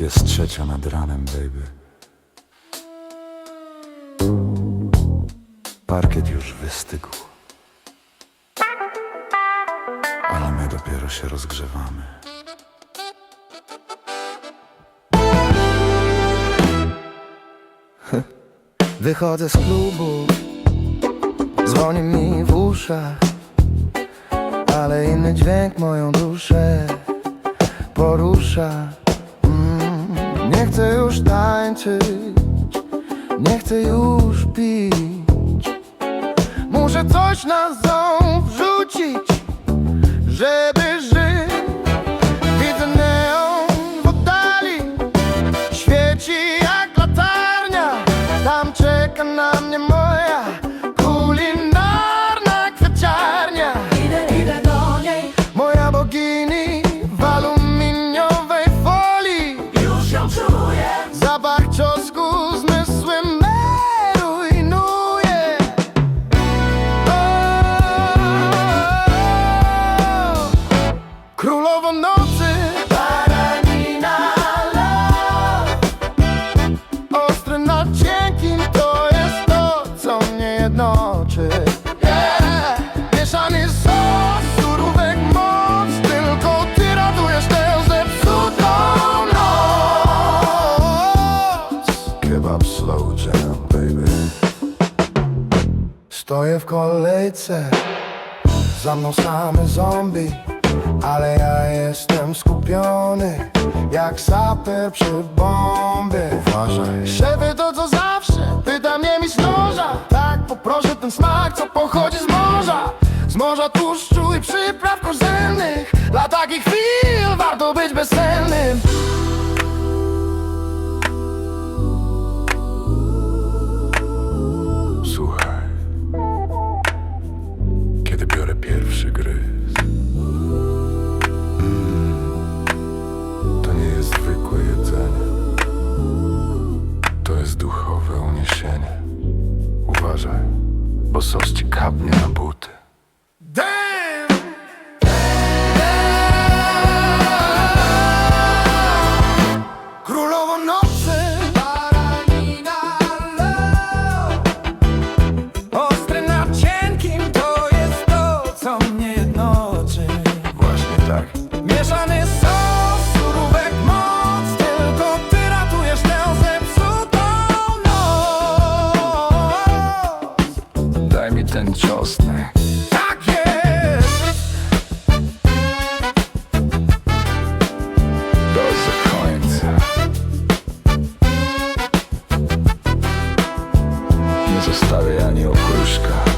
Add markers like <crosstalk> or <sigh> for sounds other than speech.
Jest trzecia nad ranem, baby. Parkiet już wystygł. Ale my dopiero się rozgrzewamy. <laughs> Wychodzę z klubu Dzwoni mi w uszach Ale inny dźwięk moją duszę Porusza Nie chcę już tańczyć Nie chcę już pić. Muszę coś na ząb wrzucić Żeby Stoję w kolejce. Za mną same zombie Ale ja jestem skupiony Jak saper przy bombie. Uważaj. Szefy to co zawsze Pyta mnie mi z noża. Tak poproszę ten smak co pochodzi z morza. Z morza tłuszczu i przypraw korzennych. Dla takich chwil warto być bezsennym bo sos ci kapnie na buty. Czosnek. Tak jest! Do końca. Nie zostawię ani okruszka.